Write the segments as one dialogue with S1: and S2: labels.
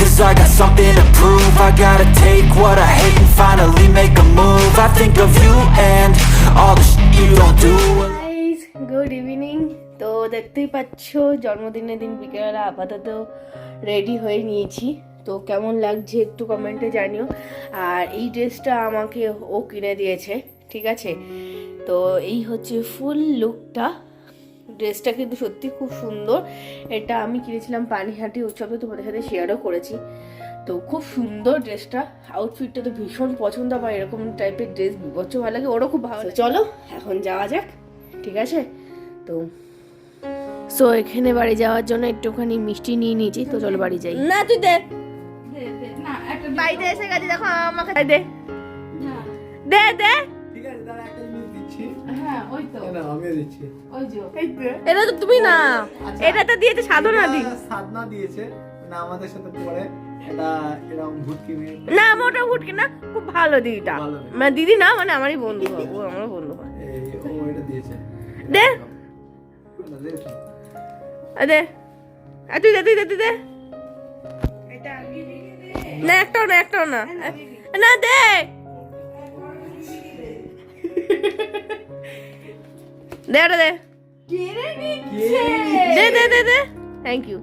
S1: Cause I got something to prove I gotta take what I hate and finally make a move I think of you and all the shit you don't do
S2: guys good evening তো দেখতেই পাচ্ছ জন্মদিনের দিন বিকেলবেলা আপাতত ready হয়ে নিয়েছি তো কেমন লাগছে একটু কমেন্টে জানিও আর এই ড্রেসটা আমাকে ও কিনে দিয়েছে ঠিক আছে তো এই হচ্ছে ফুল লুকটা ড্রেসটা কিন্তু সত্যি খুব সুন্দর। এটা আমি কিনেছিলাম পানিহাটি উৎসবে তোমাদের সাথে শেয়ারও করেছি। তো খুব সুন্দর ড্রেসটা। আউটফিটটা তো ভীষণ পছন্দ আমার এরকম টাইপের ড্রেস বিভৎস ভালো লাগে ওরও খুব ভালো লাগে। চলো এখন যাওয়া যাক ঠিক আছে? তো সো এখানে বাড়ি যাওয়ার জন্য একটুখানি মিষ্টি নিয়ে নিয়েছি তো চলো বাড়ি যাই। না তুই দে। বাড়িতে এসে গেছে দেখো আমাকে দে। দে দে।
S3: ওই তো
S4: না আমিও দিচ্ছি।
S3: ওই যে।
S2: এটা তো তুমি না। এটা তো দিয়েছে সাধনা দি।
S4: সাধনা দিয়েছে। মানে আমাদের সাথে পরে এটা এরকম ভুটকি মেয়ে
S2: না মোটা না খুব ভালো দিদিটা। মানে দিদি না মানে আমারই বন্ধু ও আমার বন্ধু হয়।
S4: এই ও এটা দিয়েছে।
S2: দে।
S4: এটা দিয়েছে।
S2: আ দে। তুই দে তুই দে তুই দে। না একটাও না একটাও না। না দে। দে ওটা দে। দে দে দে দে। থ্যাংক ইউ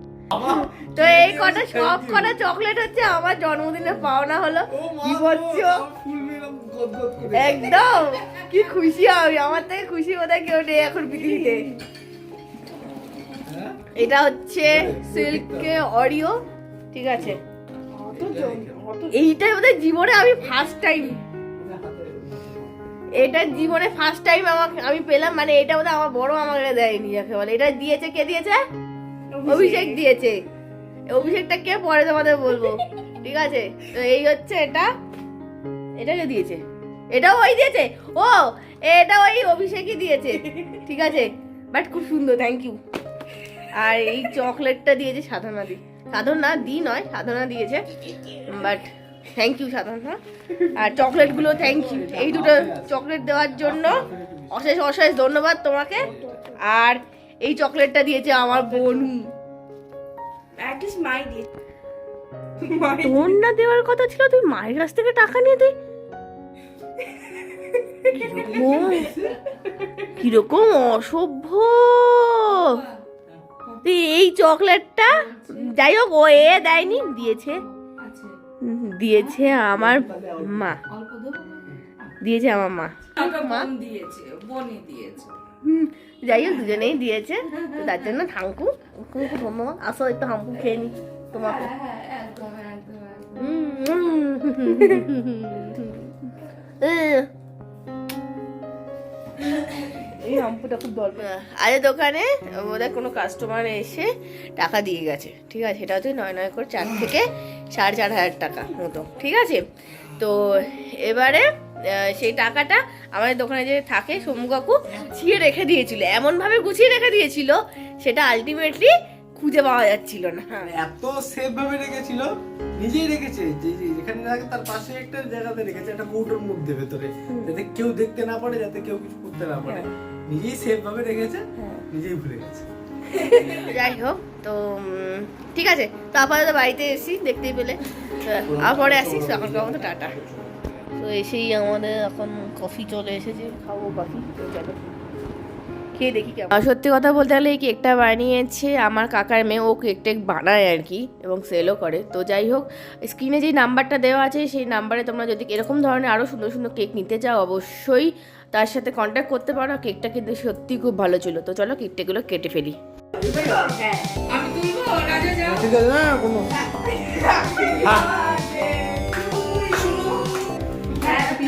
S2: তো এই কটা সব কটা চকলেট হচ্ছে আমার জন্মদিনে পাওনা হলো।
S4: ও
S2: কি
S4: গো,
S2: বলছো?
S4: ফুল মেলাম গদগদ করে।
S2: একদম। কি খুশি আমি আমার থেকে খুশি বোধহয় কেউ নেই এখন পৃথিবীতে।
S4: হ্যাঁ?
S2: এটা হচ্ছে সিল্কে অডিও ঠিক আছে। এইটাই বোধহয় জীবনে আমি ফার্স্ট টাইম
S4: এটা
S2: জীবনে ফার্স্ট টাইম আমাকে আমি পেলাম মানে এটা বোধহয় আমার বড় আমাকে দেয়নি যাকে বলে। এটা দিয়েছে কে দিয়েছে? অভিষেক। দিয়েছে। অভিষেকটা কে পরে তোমাদের বলব? ঠিক আছে? তো এই হচ্ছে এটা। এটাকে দিয়েছে? এটাও ওই দিয়েছে? ও এটা ওই অভিষেকই দিয়েছে। ঠিক আছে? বাট খুব সুন্দর থ্যাংক ইউ আর এই চকলেটটা দিয়েছে সাধনা দি সাধনা দি নয় সাধনা দিয়েছে। But thank you Sadhana. আর চকলেটগুলো থ্যাংক ইউ এই দুটো চকলেট দেওয়ার জন্য অশেষ অশেষ ধন্যবাদ তোমাকে। আর এই চকলেটটা দিয়েছে আমার বোনু। তোর না দেওয়ার কথা ছিল তুই মায়ের কাছ থেকে টাকা নিয়ে তুই কীরকম কীরকম অসভ্য। তুই এই চকলেটটা যাই হোক ও এ দেয়নি দিয়েছে। দিয়েছে আমার মা। দিয়েছে আমার মা।
S3: দিয়েছে
S2: যাই হোক দুজনেই দিয়েছে। তো তার জন্য থাঙ্কু খুব ধন্যবাদ আসো একটু হাম্পু খেয়ে নি তোমাকে। আজ দোকানে বোধহয় কোনো কাস্টমার এসে টাকা দিয়ে গেছে। ঠিক আছে সেটা হচ্ছে নয় নয় করে চার থেকে সাড়ে চার হাজার টাকা। মতো। ঠিক আছে? তো এবারে সেই টাকাটা আমাদের দোকানে যে থাকে সোমু কাকু গুছিয়ে রেখে দিয়েছিল। এমনভাবে গুছিয়ে রেখে দিয়েছিল সেটা আলটিমেটলি খুঁজে পাওয়া যাচ্ছিল না।
S4: এত সেফ ভাবে রেখেছিল নিজেই রেখেছে। যে যে- যেখানে রাখে তার পাশে একটা জায়গাতে রেখেছে একটা কৌটোর মধ্যে ভেতরে যাতে কেউ দেখতে না পারে যাতে কেউ কিছু করতে না পারে। নিজেই সেফ ভাবে রেখেছে নিজেই ভুলে গেছে।
S2: যাই হোক তো ঠিক আছে। তো আপাতত বাড়িতে এসি দেখতেই পেলে। তো পরে আসি সকালকার মতো টাটা। তো এসেই আমাদের এখন কফি চলে এসেছে, খাব কফি চলো। খেয়ে দেখি সত্যি কথা বলতে গেলে, এই কেকটা বানিয়েছে আমার কাকার মেয়ে, ও কেক টেক বানায় আর কি, এবং সেলও করে। তো যাই হোক স্ক্রিনে যেই নাম্বারটা দেওয়া আছে, সেই নাম্বারে তোমরা যদি এরকম ধরনের আরও সুন্দর সুন্দর কেক নিতে চাও, অবশ্যই তার সাথে কন্ট্যাক্ট করতে পারো। কেকটা কিন্তু সত্যি খুব ভালো ছিল। তো চলো কেকটাগুলো কেটে ফেলি।
S3: আমি তুলবো রাজা যাও
S4: ঠিক আছে না কোনো
S3: হ্যাপি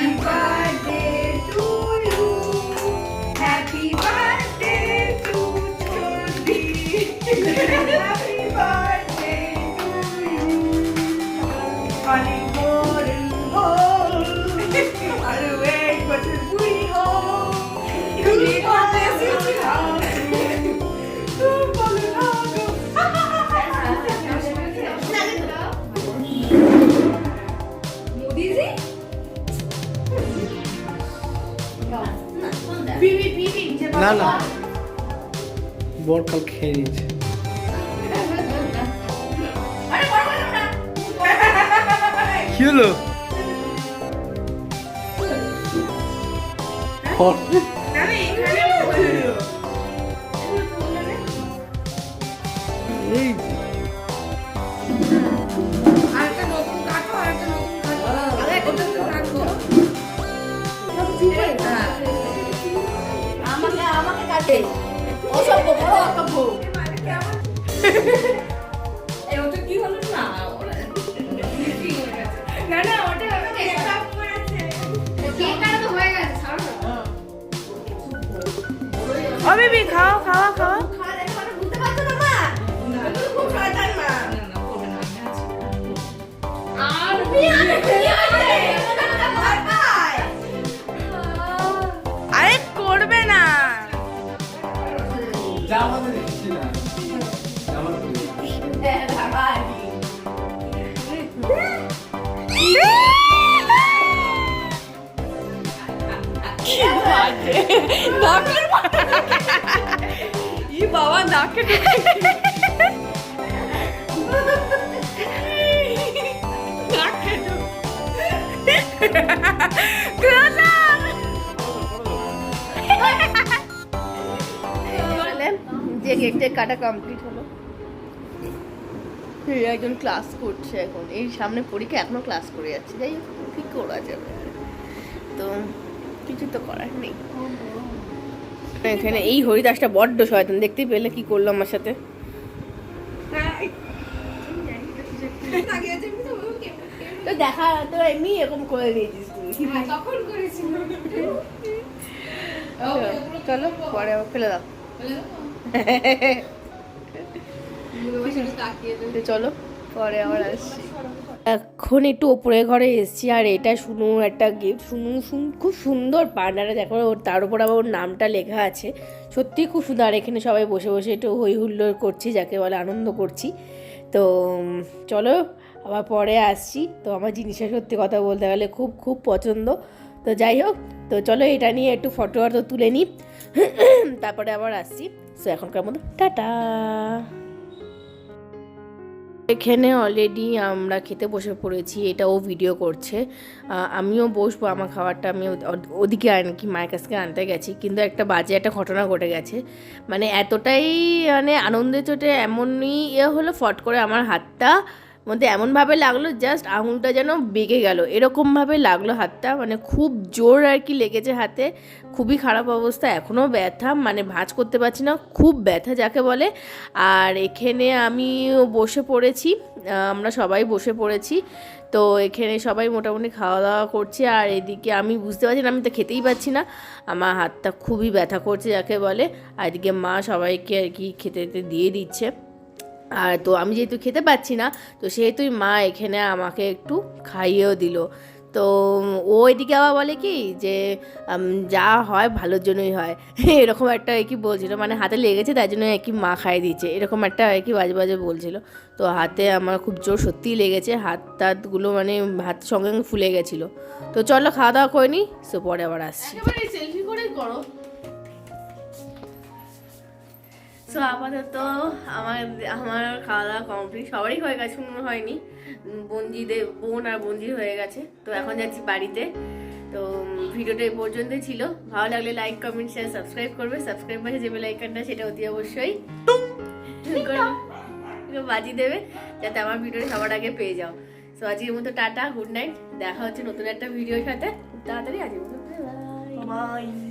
S3: না
S4: না। বর কাল খেয়ে নিয়েছে। কি হলো? এই
S3: হয়ে গেছে? ছাড়ো না।
S2: ও বেবি খাও খাওয়া খাওয়া নাকের ই বাবা নাকে যে কেকটা কাটা কমপ্লিট হলো। একজন ক্লাস করছে এখন। এই সামনে পরীক্ষা এখনও ক্লাস করে যাচ্ছে। যাই হোক কি করা যাবে? তো কিছু তো করার নেই। এখানে এই হরিদাসটা বড্ড শয়তান। দেখতেই পেলে কি করল আমার সাথে। তো দেখা তো এমনি এরকম করে দিয়েছিস তুই।
S3: তখন
S2: চলো পরে ফেলে দাও। চলো, পরে আবার আসছি। এখন একটু ওপরে ঘরে এসেছি, আর এটা শুনু একটা গিফট শুনু শুন, খুব সুন্দর পান্ডাটা, দেখো ওর, তার উপর আবার ওর নামটা লেখা আছে। সত্যি খুব সুন্দর, আর এখানে সবাই বসে বসে একটু হই হুল্লোড় করছি, যাকে বলে আনন্দ করছি। তো চলো, আবার পরে আসছি। তো আমার জিনিসটা সত্যি কথা বলতে গেলে খুব খুব পছন্দ। তো যাই হোক, তো চলো এটা নিয়ে একটু ফটো আর তো তুলে নিই। তারপরে আবার আসছি। সো এখনকার মতো, টাটা! এখানে অলরেডি আমরা খেতে বসে পড়েছি, এটাও ভিডিও করছে। আমিও বসবো আমার খাবারটা, আমি ওদিকে কি মায়ের কাছ থেকে আনতে গেছি, কিন্তু একটা বাজে একটা ঘটনা ঘটে গেছে। মানে এতটাই মানে আনন্দের চোটে এমনই ইয়ে হলো, ফট করে আমার হাতটা মধ্যে এমনভাবে লাগল জাস্ট আঙুলটা যেন বেঁকে গেল। এরকমভাবে লাগল হাতটা। মানে খুব জোর আর কি লেগেছে হাতে। খুবই খারাপ অবস্থা। এখনও ব্যথা। মানে ভাঁজ করতে পারছি না। খুব ব্যথা যাকে বলে। আর এখানে আমি বসে পড়েছি। আমরা সবাই বসে পড়েছি। তো এখানে সবাই মোটামুটি খাওয়া দাওয়া করছে। আর এদিকে আমি বুঝতে পারছি না, আমি তো খেতেই পাচ্ছি না। আমার হাতটা খুবই ব্যথা করছে যাকে বলে। আর এদিকে মা সবাইকে আর কি খেতে দিয়ে দিচ্ছে। আর তো আমি যেহেতু খেতে পাচ্ছি না, তো সেহেতুই মা এখানে আমাকে একটু খাইয়েও দিল। তো ও এদিকে আবার বলে কি যে যা হয় ভালোর জন্যই হয়। এরকম একটা কি বলছিল মানে হাতে লেগেছে তাই জন্য কি মা খাইয়ে দিচ্ছে এরকম একটা কি বাজে বাজে বলছিল। তো হাতে আমার খুব জোর সত্যিই লেগেছে, হাত টাতগুলো মানে হাত সঙ্গে সঙ্গে ফুলে গেছিল। তো চলো খাওয়া দাওয়া করে নিই সো পরে আবার আসছি। সেলফি করে করো সো আপাতত আমার আমার খাওয়া দাওয়া কমপ্লিট সবারই হয়ে গেছে মনে হয়নি। বঞ্জিদের বোন আর বঞ্জি হয়ে গেছে। তো এখন যাচ্ছি বাড়িতে। তো ভিডিওটা এই পর্যন্তই ছিল। ভালো লাগলে লাইক কমেন্ট শেয়ার সাবস্ক্রাইব করবে। সাবস্ক্রাইব পাশে যে বেলাইকনটা সেটা অতি অবশ্যই করে- করে বাজি দেবে যাতে আমার ভিডিও সবার আগে পেয়ে যাও। সো আজকের মতো টাটা গুড নাইট দেখা হচ্ছে নতুন একটা ভিডিওর সাথে। তাড়াতাড়ি আজকের মতো বাই